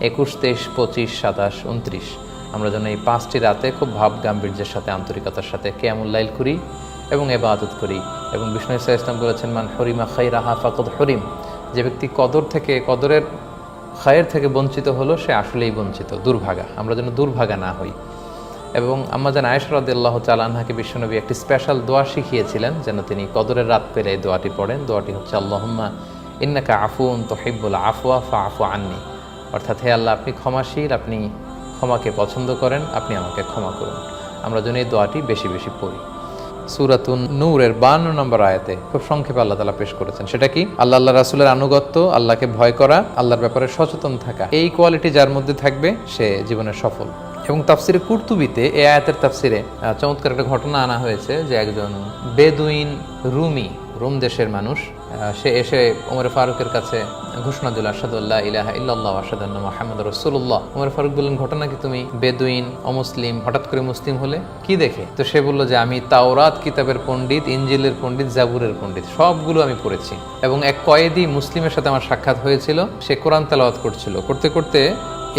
একুশ, তেইশ, পঁচিশ, সাতাশ উনত্রিশ আমরা যেন এই পাঁচটি রাতে খুব ভাব গাম্ভীর্যের সাথে, আন্তরিকতার সাথে কেয়ামুল্লাইল করি এবং এবাদত করি। এবং বিষ্ণু ইসা ইসলাম বলেছেন, মান হরিমা খাই রাহা ফাকদ হরিম। যে ব্যক্তি কদর থেকে, কদরের খায়ের থেকে বঞ্চিত হলো, সে আসলেই বঞ্চিত, দুর্ভাগা। আমরা যেন দুর্ভাগা না হই। এবং আম্মাজান আয়েশরাদ আল্লাহ চালানহাকে বিশ্বনবী একটি স্পেশাল দোয়া শিখিয়েছিলেন, যেন তিনি কদরের রাত পেলে এই দোয়াটি পড়েন। দোয়াটি হচ্ছে, আল্লাহম্মা ইন্নাকা আফুন তোহিবুল আফওয়া ফা আফু আননি। অর্থাৎ, হে আল্লাহ, আপনি ক্ষমাশীল, আপনি ক্ষমাকে পছন্দ করেন, আপনি আমাকে ক্ষমা করুন। আমরা যেন এই দোয়াটি বেশি বেশি পড়ি। সুরাতুন নূরের বান্ন নম্বর আয়াতে খুব সংক্ষেপে আল্লাহ তালা পেশ করেছেন। সেটা কি? আল্লাহ আল্লাহ রাসুলের আনুগত্য, আল্লাহকে ভয় করা, আল্লাহর ব্যাপারে সচেতন থাকা। এই কোয়ালিটি যার মধ্যে থাকবে, সে জীবনে সফল। এবং তাফসিরে কুর্তুবিতে এ আয়াতের তাফসিরে চমৎকার একটা ঘটনা আনা হয়েছে যে একজন বেদুইন রুমি, রোম দেশের মানুষ সে এসে ওমর ফারুকের কাছে ঘোষণা দিল আসাদুল্লাহ ইলাহা ইল্লাল্লাহ আসাদান্না মোহাম্মদ রসুল্লাহ ওমর ফারুক বললেন, ঘটনা কি তুমি বেদুইন, অমুসলিম, হঠাৎ করে মুসলিম হলে কি দেখে? তো সে বলল যে, আমি তাওরাত, কিতাবের পণ্ডিত ইঞ্জিলের পণ্ডিত, জাবুরের পণ্ডিত, সবগুলো আমি পড়েছি এবং এক কয়েদি মুসলিমের সাথে আমার সাক্ষাৎ হয়েছিল, সে কোরআন তালাওয়াত করছিল। করতে করতে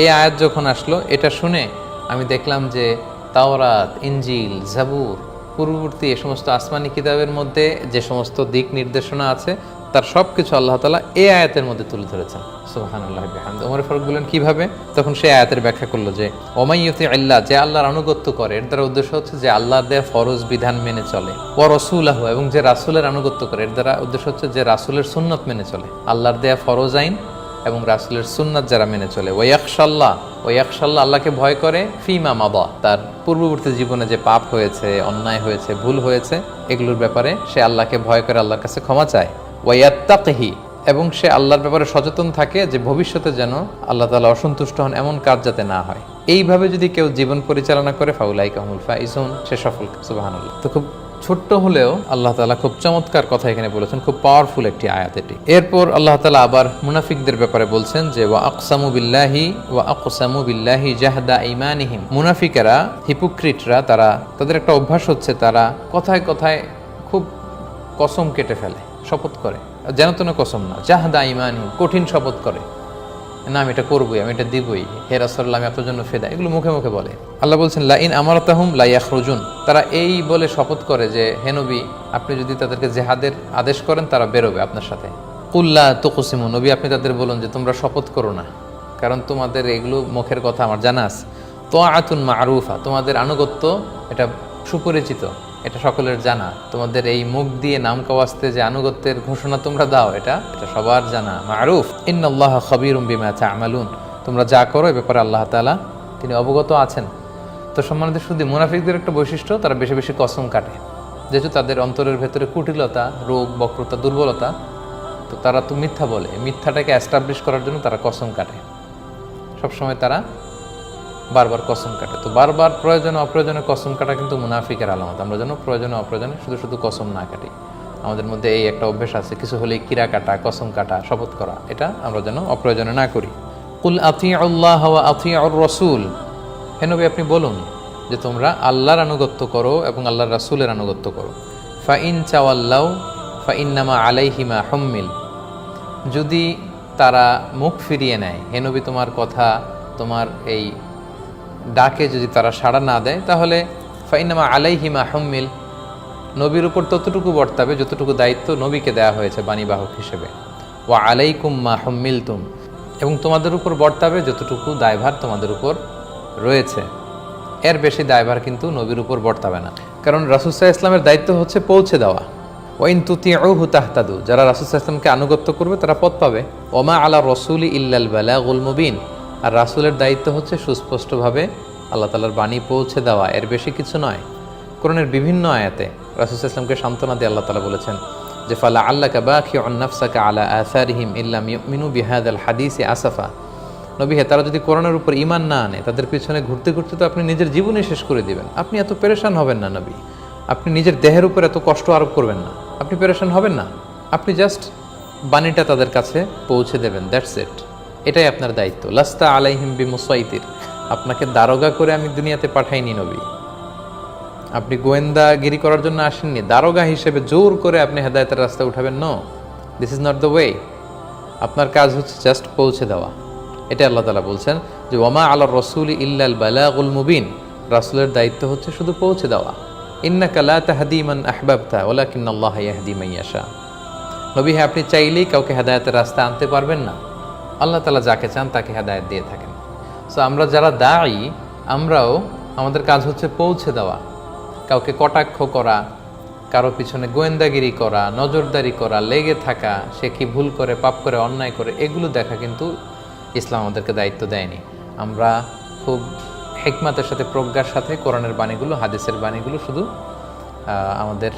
এই আয়াত যখন আসলো, এটা শুনে আমি দেখলাম যে তাওরাত ইঞ্জিল জাবুর পূর্ববর্তী এ সমস্ত আসমানি কিতাবের মধ্যে যে সমস্ত দিক নির্দেশনা আছে, তার সব কিছু আল্লাহ তালা এ আয়াতের মধ্যে তুলে ধরেছেন। সুবাহান আল্লাহ ওমর ফারুক বললেন, কীভাবে? তখন সে আয়াতের ব্যাখ্যা করল যে ওমাইয়তি আল্লাহ যে আল্লাহর আনুগত্য করে, এর দ্বারা উদ্দেশ্য হচ্ছে যে আল্লাহ দেয়া ফরজ বিধান মেনে চলে। ও রসুলাহ, এবং যে রাসুলের আনুগত্য করে, এর দ্বারা উদ্দেশ্য হচ্ছে যে রাসুলের সুন্নত মেনে চলে। আল্লাহর দেয়া ফরজ আইন এবং রাসুলের সুন্নাত যারা মেনে চলে। ওই ওয়াকশাল্লাহ ওয়াকশাল্লাহ আল্লাহকে ভয় করে, ফিমা মাবা তার পূর্ববর্তী জীবনে যে পাপ হয়েছে, অন্যায় হয়েছে, ভুল হয়েছে, এগুলোর ব্যাপারে সে আল্লাহকে ভয় করে আল্লাহর কাছে ক্ষমা চায়। ওয়াত্তাকহি এবং সে আল্লাহর ব্যাপারে সচেতন থাকে যে ভবিষ্যতে যেন আল্লাহ তালা অসন্তুষ্ট হন এমন কাজ যাতে না হয়। এইভাবে যদি কেউ জীবন পরিচালনা করে ফাউলাই কামুল ফাইজুন, সে সফল। সুবাহান তো খুব ছোট্ট হলেও আল্লাহ তালা খুব চমৎকার কথা এখানে বলেছেন, খুব পাওয়ারফুল একটি আয়াত এটি। এরপর আল্লাহ তালা আবার মুনাফিকদের ব্যাপারে বলছেন যে, ওয়া আকসামু বিল্লাহি, ওয়া আকসামু বিল্লাহি জাহদা ইমানিহিম মুনাফিকেরা হিপুক্রিটরা তারা, তাদের একটা অভ্যাস হচ্ছে, তারা কথায় কথায় খুব কসম কেটে ফেলে, শপথ করে। যেন তেন কসম না, জাহদা ইমানিহিম কঠিন শপথ করে। না, আমি এটা করবোই, আমি এটা দিবই। হে রাসল্লাহ আমি আপনার জন্য ফেদা। এগুলো মুখে মুখে বলে। আল্লাহ বলছেন, লাইন আমার তাহুম লাইয়াখরুজুন। তারা এই বলে শপথ করে যে হেনবি আপনি যদি তাদেরকে জেহাদের আদেশ করেন, তারা বেরোবে আপনার সাথে। কুল্লা তুকুসিমু, নবী, আপনি তাদের বলুন যে, তোমরা শপথ করো না, কারণ তোমাদের এগুলো মুখের কথা আমার জানা আছে। তো আতুন মা আরুফা তোমাদের আনুগত্য এটা সুপরিচিত। এটা সকলের জানা। তোমাদের এই মুখ দিয়ে নাম কাওয়াস্তে যে আনুগত্যের ঘোষণা তোমরা দাও, এটা এটা সবার জানা। মারুফ, ইন্নাল্লাহ খবিরুম বিমা তা'মালুন। তোমরা যা করো, এ ব্যাপারে আল্লাহ তাআলা তিনি অবগত আছেন। তো সম্মানিত শুধু মুনাফিকদের একটা বৈশিষ্ট্য, তারা বেশি বেশি কসম কাটে। যেহেতু তাদের অন্তরের ভেতরে কুটিলতা, রোগ, বক্রতা, দুর্বলতা, তো তারা তো মিথ্যা বলে। মিথ্যাটাকে অ্যাস্টাবলিশ করার জন্য তারা কসম কাটে। সবসময় তারা বারবার কসম কাটে। তো বারবার প্রয়োজনে অপ্রয়োজনে কসম কাটা কিন্তু মুনাফিকের আলামত। আমরা যেন প্রয়োজনে অপ্রয়োজনে শুধু শুধু কসম না কাটি। আমাদের মধ্যে এই একটা অভ্যেস আছে, কিছু হলে কিরা কাটা, কসম কাটা, শপথ করা। এটা আমরা যেন অপ্রয়োজনে না করি। কুল আল্লাহ আতি আর রসুল। হেনবি আপনি বলুন যে তোমরা আল্লাহর আনুগত্য করো এবং আল্লাহর রাসুলের আনুগত্য করো। ফা ইন চাওয়াল্লাউ, ফা ইন্নামা আলাইহিমা হম্মিল। যদি তারা মুখ ফিরিয়ে নেয় হেনবি তোমার কথা, তোমার এই ডাকে যদি তারা সাড়া না দেয়, তাহলে ফাইনামা আলাইহিমা হম্মিল, নবীর উপর ততটুকু বর্তাবে যতটুকু দায়িত্ব নবীকে দেওয়া হয়েছে বাণীবাহক হিসেবে। ও আলাইকুম মা হম্মিল তুম এবং তোমাদের উপর বর্তাবে যতটুকু দায়ভার তোমাদের উপর রয়েছে। এর বেশি দায়ভার কিন্তু নবীর উপর বর্তাবে না। কারণ রাসুসাহ ইসলামের দায়িত্ব হচ্ছে পৌঁছে দেওয়া। ওয়াইন ও তাহতাদু, যারা রাসুসাহ ইসলামকে আনুগত্য করবে, তারা পথ পাবে। ওমা আলা রসুলি ইল্লাল বালা গুল মুবিন আর রাসুলের দায়িত্ব হচ্ছে সুস্পষ্টভাবে আল্লাহ তালার বাণী পৌঁছে দেওয়া। এর বেশি কিছু নয়। কোরআনের বিভিন্ন আয়াতে রাসুল ইসলামকে সান্ত্বনা দিয়ে আল্লাহ তালা বলেছেন যে, ফালা আল্লাহ কাবাখি অন্নাফসাকা আলা আসারিহিম ইল্লাম মিনু বিহাদ আল হাদিসে আসাফা। নবী, হে, তারা যদি কোরআনের উপর ইমান না আনে, তাদের পিছনে ঘুরতে ঘুরতে তো আপনি নিজের জীবনে শেষ করে দিবেন। আপনি এত পেরেশান হবেন না নবী। আপনি নিজের দেহের উপর এত কষ্ট আরোপ করবেন না। আপনি পেরেশান হবেন না। আপনি জাস্ট বাণীটা তাদের কাছে পৌঁছে দেবেন। That's it. এটাই আপনার দায়িত্ব। লাস্তা আলাইহিম বি মুসাইতির আপনাকে দারোগা করে আমি দুনিয়াতে পাঠাইনি নবী। আপনি গোয়েন্দাগিরি করার জন্য আসেননি। দারোগা হিসেবে জোর করে আপনি হেদায়তের রাস্তা উঠাবেন। No this is not the way আপনার কাজ হচ্ছে জাস্ট পৌঁছে দেওয়া। এটা আল্লাহ তালা বলছেন যে, ওমা আল্লাহ রসুল ইল্লাল বালাগুল মুবিন। রাসুলের দায়িত্ব হচ্ছে শুধু পৌঁছে দেওয়া। ইন্না কালা তাহাদিমান আহবাবতা ওলা কিন্নাল্লাহ ইয়াহদি মাইয়াশা নবী হ্যাঁ আপনি চাইলেই কাউকে হেদায়তের রাস্তা আনতে পারবেন না। আল্লাহ তালা যাকে চান তাকে হেদায়ত দিয়ে থাকেন। সো আমরা যারা দায়ী, আমরাও আমাদের কাজ হচ্ছে পৌঁছে দেওয়া। কাউকে কটাক্ষ করা, কারও পিছনে গোয়েন্দাগিরি করা, নজরদারি করা, লেগে থাকা, সে কি ভুল করে, পাপ করে, অন্যায় করে, এগুলো দেখা কিন্তু ইসলাম আমাদেরকে দায়িত্ব দেয়নি। আমরা খুব হেকমাতের সাথে, প্রজ্ঞার সাথে কোরআনের বাণীগুলো, হাদিসের বাণীগুলো শুধু আমাদের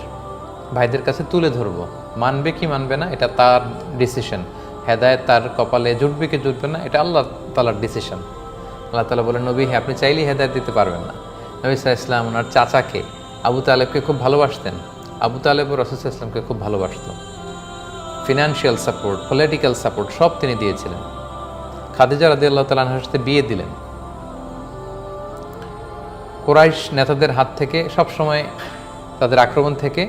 ভাইদের কাছে তুলে ধরবো। মানবে কি মানবে না, এটা তার ডিসিশন হেদায়ত তার কপালে জুটবে কি জুটবে না, এটা আল্লাহ তালার ডিসিশন আল্লাহ তালা বলেন, নবী হ্যাঁ আপনি চাইলেই হেদায়ত দিতে পারবেন না। নবী সাহা ইসলাম ওনার চাচাকে, আবু তালেবকে খুব ভালোবাসতেন। আবু তালেব ও রসুল ইসলামকে খুব ভালোবাসত। ফিনান্সিয়াল সাপোর্ট পলিটিক্যাল সাপোর্ট সব তিনি দিয়েছিলেন। খাদিজা রাদি আল্লাহ তালাহার সাথে বিয়ে দিলেন। কোরাইশ নেতাদের হাত থেকে সবসময় তাদের আক্রমণ থেকে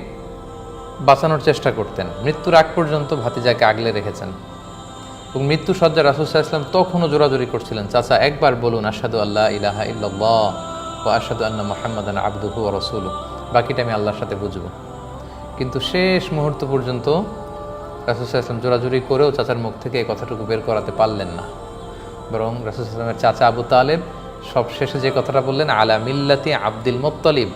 বাঁচানোর চেষ্টা করতেন। মৃত্যুর আগ পর্যন্ত ভাতিজাকে আগলে রেখেছেন। এবং মৃত্যু সজ্জা রাসুসাহ ইসলাম তখনও জোরাজোরি করছিলেন, চাচা, একবার বলুন আসাদু আল্লাহ ইলাহা ইল্লাল্লাহ ও আসাদু আন্না মোহাম্মদান আব্দুহু ও রসুল বাকিটা আমি আল্লাহর সাথে বুঝব। কিন্তু শেষ মুহূর্ত পর্যন্ত রাসুসাহ ইসলাম জোরাজোরি করেও চাচার মুখ থেকে এই কথাটুকু বের করাতে পারলেন না। বরং রাসুল ইসলামের চাচা আবু তালেব সব শেষে যে কথাটা বললেন, আলা মিল্লাতি আব্দুল মুত্তালিব।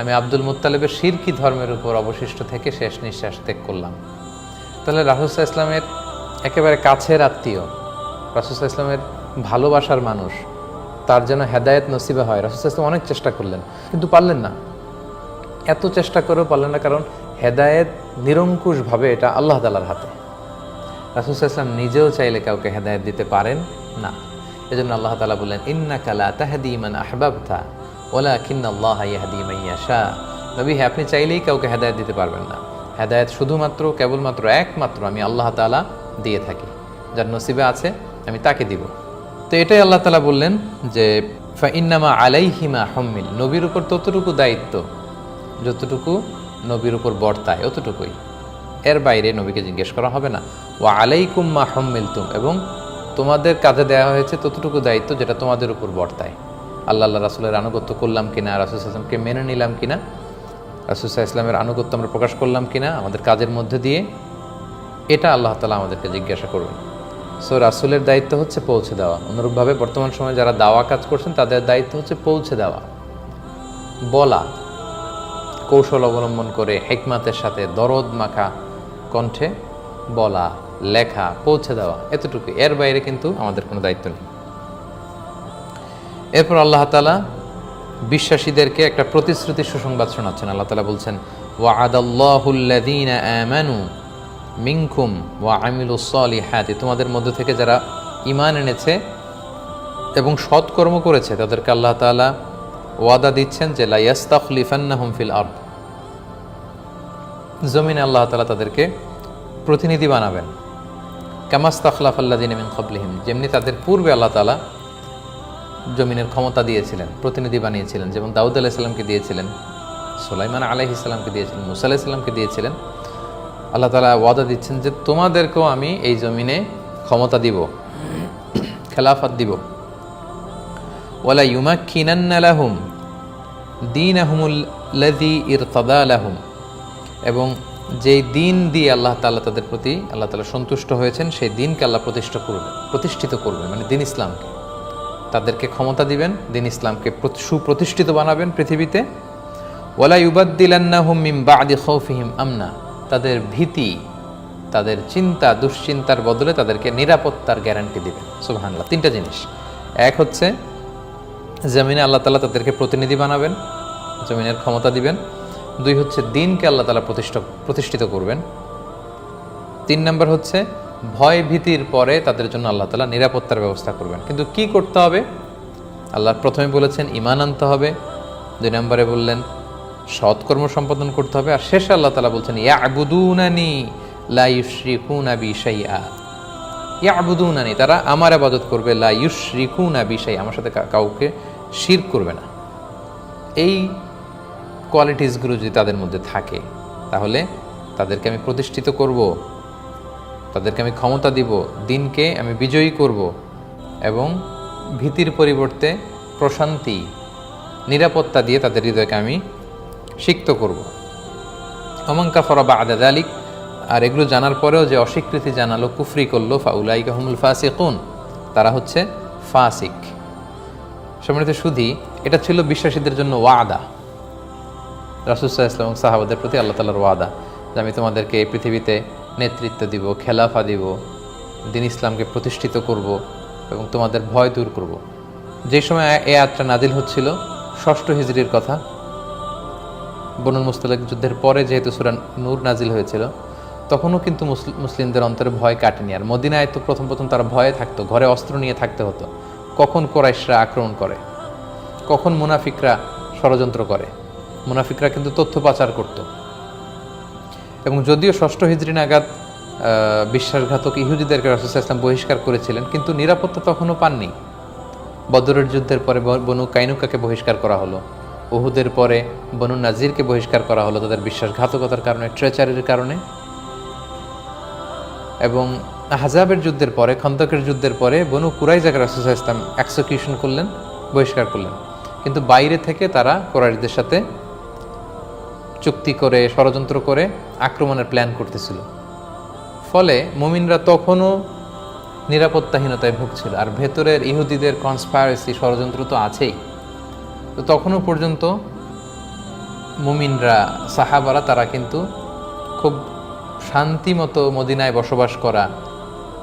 আমি আব্দুল মুত্তালিবের শিরকি ধর্মের উপর অবশিষ্ট থেকে শেষ নিঃশ্বাস ত্যাগ করলাম। তাহলে রাসুসাহ ইসলামের একেবারে কাছের আত্মীয়। রাসুসাহ ইসলামের ভালোবাসার মানুষ। তার যেন হেদায়েত নসিবা হয়। রাসুসাহ ইসলাম অনেক চেষ্টা করলেন, কিন্তু পারলেন না। এত চেষ্টা করেও পারলেন না, কারণ হেদায়েত নিরঙ্কুশভাবে এটা আল্লাহ তালার হাতে। রাসুসাহ ইসলাম নিজেও চাইলে কাউকে হেদায়েত দিতে পারেন না। এজন্য আল্লাহ তালা বললেন ইন্না কালা তাহাদি মান আহবাবতা ওলা কিন্নাল্লাহ ইয়াহদি মাইয়াশা নবী হ্যাঁ আপনি চাইলেই কাউকে হেদায়েত দিতে পারবেন না। হেদায়েত শুধুমাত্র, কেবলমাত্র একমাত্র আমি আল্লাহ তালা দিয়ে থাকি, যার নসিবে আছে, আমি তাকে দিব। তো এটাই আল্লাহ তালা বললেন যে ফা ইন্নামা আলাইহিমা হম্মিল নবীর উপর ততটুকু দায়িত্ব, যতটুকু নবীর উপর বর্তায়, অতটুকুই। এর বাইরে নবীকে জিজ্ঞেস করা হবে না। ও আলাইকুম মা হম্মিলতুম এবং তোমাদের কাজে দেওয়া হয়েছে ততটুকু দায়িত্ব যেটা তোমাদের উপর বর্তায়। আল্লাহ আল্লাহ রাসুলের আনুগত্য করলাম কিনা, রাসুল ইসলামকে মেনে নিলাম কিনা রাসুসাহ ইসলামের আনুগত্য আমরা প্রকাশ করলাম কিনা, আমাদের কাজের মধ্যে দিয়ে এটা আল্লাহ তালা আমাদেরকে জিজ্ঞাসা করবেন। সো রাসুলের দায়িত্ব হচ্ছে পৌঁছে দেওয়া। অনুরূপভাবে বর্তমান সময়ে যারা দাওয়া কাজ করছেন, তাদের দায়িত্ব হচ্ছে পৌঁছে দেওয়া। বলা, কৌশল অবলম্বন করে, হেকমাতের সাথে দরদ মাখা, কণ্ঠে বলা, লেখা, পৌঁছে দেওয়া, এতটুকু। এর বাইরে কিন্তু আমাদের কোনো দায়িত্ব নেই। এরপর আল্লাহ তালা বিশ্বাসীদেরকে একটা প্রতিশ্রুতি সুসংবাদ শোনাচ্ছেন। আল্লাহ তালা বলছেন ওয়াদাল্লাহুল্লাযীনা আমানু মিনকুম ওয়া আমিলুস সলিহাতি, তোমাদের মধ্য থেকে যারা ইমান এনেছে এবং সৎকর্ম করেছে, তাদেরকে আল্লাহ তাআলা ওয়াদা দিচ্ছেন যে, লা ইয়াস্তাখলিফান্নাহুম ফিল আরদ। জমিনে আল্লাহ তালা তাদেরকে প্রতিনিধি বানাবেন। কামাস্তাখলাফাল্লাদিন মিন কবলিহিম যেমনি তাদের পূর্বে আল্লাহ তাআলা জমিনের ক্ষমতা দিয়েছিলেন, প্রতিনিধি বানিয়েছিলেন, যেমন দাউদ আলাইসাল্লামকে দিয়েছিলেন, সুলাইমান আলাইহ ইসলামকে দিয়েছিলেন, মুসা আলাইসাল্লামকে দিয়েছিলেন আল্লাহ তালা ওয়াদা দিচ্ছেন যে তোমাদেরকেও আমি এই জমিনে ক্ষমতা দিব, খেলাফত দিব। ওয়ালা ইউমা খিনান্নালাহুম দিন আহমুল্লাদি ইরতদা আলাহুম এবং যেই দিন দিয়ে আল্লাহ তাআলা তাদের প্রতি আল্লাহ তালা সন্তুষ্ট হয়েছেন, সেই দিনকে আল্লাহ প্রতিষ্ঠা করবে, প্রতিষ্ঠিত করবে মানে দিন ইসলামকে। তাদেরকে ক্ষমতা দিবেন, দিন ইসলামকে সুপ্রতিষ্ঠিত বানাবেন পৃথিবীতে। ওয়ালা ইউবাদ্দিলান্নাহুম মিন বাদি খৌফিহিম আমনা। তাদের ভীতি, তাদের চিন্তা, দুশ্চিন্তার বদলে তাদেরকে নিরাপত্তার গ্যারান্টি দিবেন সুবহানাল্লাহ। তিনটা জিনিস। এক হচ্ছে, জমিনে আল্লাহ তালা তাদেরকে প্রতিনিধি বানাবেন, জমিনের ক্ষমতা দিবেন। দুই হচ্ছে, দিনকে আল্লাহ তালা প্রতিষ্ঠা, প্রতিষ্ঠিত করবেন। তিন নম্বর হচ্ছে, ভয় ভীতির পরে তাদের জন্য আল্লাহ তালা নিরাপত্তার ব্যবস্থা করবেন। কিন্তু কি করতে হবে? আল্লাহ প্রথমে বলেছেন ইমান আনতে হবে। দুই নম্বরে বললেন সৎকর্ম সম্পাদন করতে হবে। আর শেষে আল্লাহ তালা বলছেন ইয়া আবুদুনানি লা ইউশরিকুনা বি শাইআ ইয়া আবুদুনানি তারা আমার আবাদত করবে, লা ইউশরিকুনা বি শাইআ আমার সাথে কাউকে শির করবে না। এই কোয়ালিটিসগুলো যদি তাদের মধ্যে থাকে, তাহলে তাদেরকে আমি প্রতিষ্ঠিত করব, তাদেরকে আমি ক্ষমতা দিব, দিনকে আমি বিজয়ী করব এবং ভীতির পরিবর্তে প্রশান্তি, নিরাপত্তা দিয়ে তাদের হৃদয়কে আমি সিক্ত করব। অমঙ্কা ফরবা আদাদ আলিক আর এগুলো জানার পরেও যে অস্বীকৃতি জানালো, কুফরি করল ফাউলাই কাহমুল ফাসিকুন, তারা হচ্ছে ফাসিক। সম্মানিত সুধি, এটা ছিল বিশ্বাসীদের জন্য ওয়াদা। রাসুসাহ ইসলাম সাহাবাদের প্রতি আল্লাহ তালার ওয়াদা যে আমি তোমাদেরকে এই পৃথিবীতে নেতৃত্ব দিব, খেলাফা দিব, দিন ইসলামকে প্রতিষ্ঠিত করব এবং তোমাদের ভয় দূর করব। যে সময় এ আয়াতটা নাজিল হচ্ছিল, ষষ্ঠ হিজড়ির কথা বনুল মুস্তলিক যুদ্ধের পরে যেহেতু সুরান নূর নাজিল হয়েছিল, তখনও কিন্তু মুসলি- মুসলিমদের অন্তরে ভয় কাটেনি। আর মদিনায় তো প্রথম প্রথম তারা ভয়ে থাকতো, ঘরে অস্ত্র নিয়ে থাকতে হতো। কখন কোরাইশরা আক্রমণ করে? কখন মুনাফিকরা ষড়যন্ত্র করে? মুনাফিকরা কিন্তু তথ্য পাচার করত। এবং যদিও ষষ্ঠ হিজড়ি নাগাদ বিশ্বাসঘাতক ইহুদিদেরকে রাসুসাহ ইসলাম বহিষ্কার করেছিলেন, কিন্তু নিরাপত্তা তখনও পাননি। বদরের যুদ্ধের পরে বনু কাইনুকাকে বহিষ্কার করা হলো। উহুদের পরে বনু নাজিরকে বহিষ্কার করা হলো তাদের বিশ্বাসঘাতকতার কারণে ট্রেচারের কারণে। এবং হাজাবের যুদ্ধের পরে, খন্দকের যুদ্ধের পরে বনু কুরাইজাকে রাসুসাহ ইসলাম এক্সিকিউশন করলেন, বহিষ্কার করলেন। কিন্তু বাইরে থেকে তারা কোরাইশদের সাথে চুক্তি করে, ষড়যন্ত্র করে আক্রমণের প্ল্যান করতেছিল। ফলে মুমিনরা তখনও নিরাপত্তাহীনতায় ভুগছিল। আর ভেতরের ইহুদিদের কনসপায়ারেসি ষড়যন্ত্র তো আছেই। তো তখনও পর্যন্ত মুমিনরা, সাহাবারা তারা কিন্তু খুব শান্তিমতো মদিনায় বসবাস করা,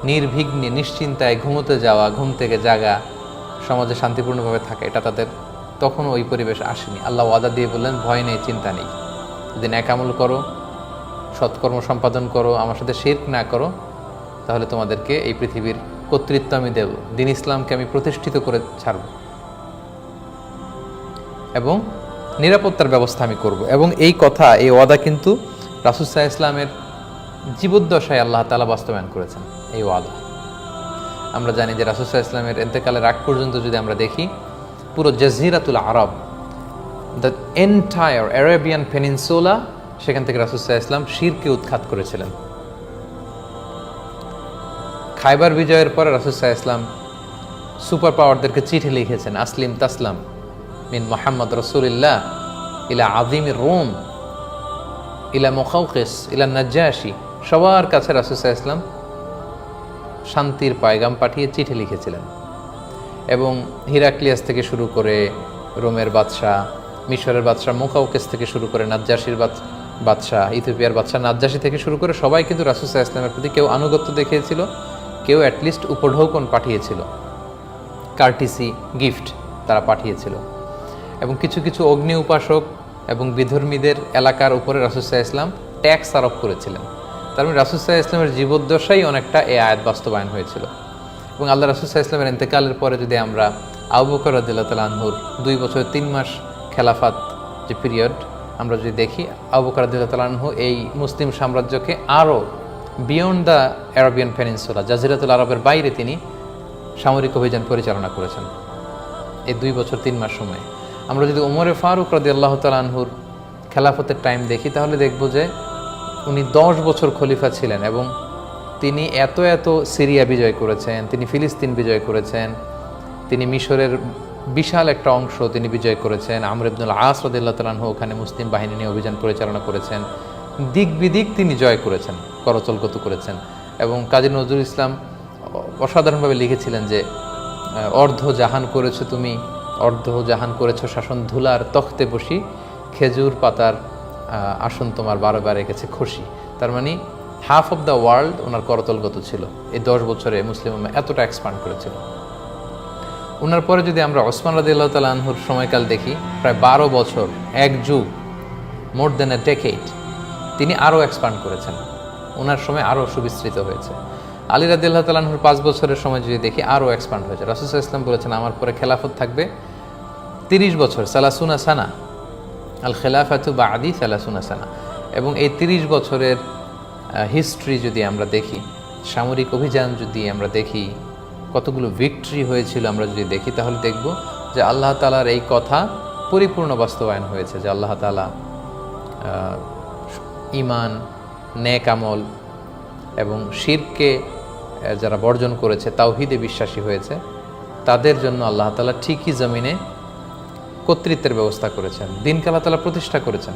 নির্বিঘ্নে, নিশ্চিন্তায় ঘুমোতে যাওয়া, ঘুম থেকে জাগা, সমাজে শান্তিপূর্ণভাবে থাকা, এটা তাদের তখনও ওই পরিবেশ আসেনি। আল্লাহ ওয়াদা দিয়ে বললেন, ভয় নেই, চিন্তা নেই। যদি ন্যাকামল করো, সৎকর্ম সম্পাদন করো, আমার সাথে শেরক না করো, তাহলে তোমাদেরকে এই পৃথিবীর কর্তৃত্ব আমি দেব। দিন ইসলামকে আমি প্রতিষ্ঠিত করে ছাড়ব। এবং নিরাপত্তার ব্যবস্থা আমি করব। এবং এই কথা, এই ওয়াদা কিন্তু রাসুসাহ ইসলামের জীবদ্দশায় আল্লাহ তালা বাস্তবায়ন করেছেন, এই ওয়াদা। আমরা জানি যে রাসুসাহ ইসলামের এতেকালের আগ পর্যন্ত যদি আমরা দেখি, পুরো জাজিরাতুল আরব দ্য এন্টায়ার অ্যারাবিয়ান পেনিনসোলা সেখান থেকে রাসুসাহ ইসলাম শিরকে উৎখাত করেছিলেন। খাইবার বিজয়ের পরে রাসুসাহ ইসলাম সুপার পাওয়ারদেরকে চিঠি লিখেছেন, আসলিম তাসলাম। মিন মোহাম্মদ রসুলিল্লাহ ইলা আদিম রোম ইলা মোখাউকেস ইলা নাজ্জাসি সবার কাছে রাসুসাহ ইসলাম শান্তির পায়গাম পাঠিয়ে চিঠি লিখেছিলেন এবং হিরাক্লিয়াস থেকে শুরু করে রোমের বাদশাহ, মিশরের বাদশাহ মোকাউকেস থেকে শুরু করে নাজ্জাসির বাদ- বাদশাহ, ইথিওপিয়ার বাদশাহ, নাজ্জাসি থেকে শুরু করে সবাই কিন্তু রাসুসাহ ইসলামের প্রতি কেউ আনুগত্য দেখিয়েছিল, কেউ অ্যাটলিস্ট উপঢৌকন পাঠিয়েছিল। কার্টিসি গিফট তারা পাঠিয়েছিল। এবং কিছু কিছু অগ্নি উপাসক এবং বিধর্মীদের এলাকার উপরে রাসুসাহ ইসলাম ট্যাক্স আরোপ করেছিলেন। তার মানে রাসুসাহ ইসলামের জীবদ্দশাই অনেকটা এই আয়াত বাস্তবায়ন হয়েছিল। এবং আল্লাহ রাসুসাহ ইসলামের ইন্তেকালের পরে যদি আমরা আবু বকর রাদিল্লাহ তাল আনহুর দুই বছর তিন মাস খেলাফাত যে পিরিয়ড আমরা যদি দেখি, আবু বকর রাদিল্লাহ তাল আনহু এই মুসলিম সাম্রাজ্যকে আরও বিয়ন্ড দ্য অ্যারাবিয়ান পেনিনসুলা জাজিরাতুল আরবের বাইরে তিনি সামরিক অভিযান পরিচালনা করেছেন। এই দুই বছর তিন মাস সময়। আমরা যদি ওমরে ফারুক রাদি আল্লাহ তালানহুর খেলাফতের টাইম দেখি, তাহলে দেখব যে উনি দশ বছর খলিফা ছিলেন এবং তিনি এত এত সিরিয়া বিজয় করেছেন, তিনি ফিলিস্তিন বিজয় করেছেন, তিনি মিশরের বিশাল একটা অংশ তিনি বিজয় করেছেন, আমর ইবনুল আস রদিল্লাহ তালানহু ওখানে মুসলিম বাহিনী নিয়ে অভিযান পরিচালনা করেছেন, দিক বিদিক তিনি জয় করেছেন, করচলগত করেছেন এবং কাজী নজরুল ইসলাম অসাধারণভাবে লিখেছিলেন যে, অর্ধ জাহান করেছ তুমি অর্ধ জাহান করেছ শাসন ধুলার তখতে বসি, খেজুর পাতার আসন তোমার বারো বার রেখেছে খুশি তার মানে হাফ অফ দ্য ওয়ার্ল্ড ওনার করতলগত ছিল। এই দশ বছরে মুসলিম এতটা এক্সপান্ড করেছিল। ওনার পরে যদি আমরা ওসমান রাদিল্লাহ তাল আনহুর সময়কাল দেখি, প্রায় বারো বছর, এক যুগ মোর দেন এ ডেকেট তিনি আরও এক্সপান্ড করেছেন। ওনার সময় আরও সুবিস্তৃত হয়েছে। আলী রাদিল্লাহ তালাহুর পাঁচ বছরের সময় যদি দেখি, আরও এক্সপান্ড হয়েছে। রাসুসাহ ইসলাম বলেছেন, আমার পরে খেলাফত থাকবে তিরিশ বছর, সালাসুনা সানা। আল খেলাফাতু বা আদি সালাসুনা সানা। এবং এই তিরিশ বছরের হিস্ট্রি যদি আমরা দেখি, সামরিক অভিযান যদি আমরা দেখি, কতগুলো ভিক্টরি হয়েছিল আমরা যদি দেখি, তাহলে দেখব যে আল্লাহ তালার এই কথা পরিপূর্ণ বাস্তবায়ন হয়েছে, যে আল্লাহ তালা ইমান, নেক আমল এবং শিরকে যারা বর্জন করেছে, তাওহিদে বিশ্বাসী হয়েছে, তাদের জন্য আল্লাহ তালা ঠিকই জমিনে কর্তৃত্বের ব্যবস্থা করেছেন, দিনকে আল্লাহ তালা প্রতিষ্ঠা করেছেন।